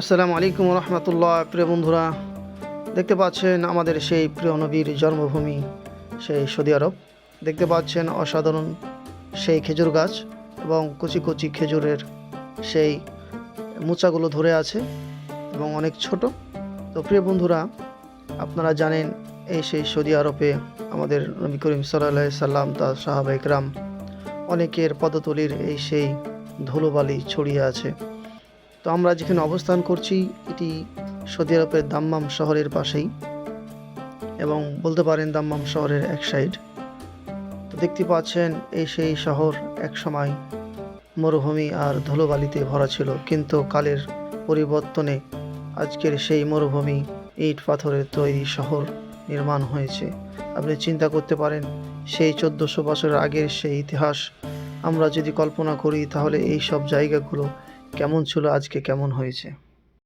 আসসালামু আলাইকুম রহমতুল্লাহ, প্রিয় বন্ধুরা। দেখতে পাচ্ছেন আমাদের সেই প্রিয় নবীর জন্মভূমি, সেই সৌদি আরব। দেখতে পাচ্ছেন অসাধারণ সেই খেজুর গাছ এবং কচি কচি খেজুরের সেই মোচাগুলো ধরে আছে এবং অনেক ছোট। তো প্রিয় বন্ধুরা, আপনারা জানেন এই সেই সৌদি আরবে আমাদের নবী করিম সাল্লাহ সাল্লাম, তার সাহাবা ইকরাম অনেকের পদতলির এই সেই ধুলোবালি ছড়িয়ে আছে। তো আমরা যেখানে অবস্থান করছি, এটি সৌদি আরবের দাম্মাম শহরের পাশেই এবং বলতে পারেন দাম্মাম শহরের এক সাইড। তো দেখতে পাচ্ছেন, এই সেই শহর এক সময় মরুভূমি আর ধুলোবালিতে ভরা ছিল, কিন্তু কালের পরিবর্তনে আজকের সেই মরুভূমি ইট পাথরের তৈরি শহর নির্মাণ হয়েছে। আপনি চিন্তা করতে পারেন, সেই চোদ্দোশো বছরের আগের সেই ইতিহাস। আমরা যদি কল্পনা করি, তাহলে এই সব জায়গাগুলো কেমন ছিল আজকে? কেমন হয়েছে?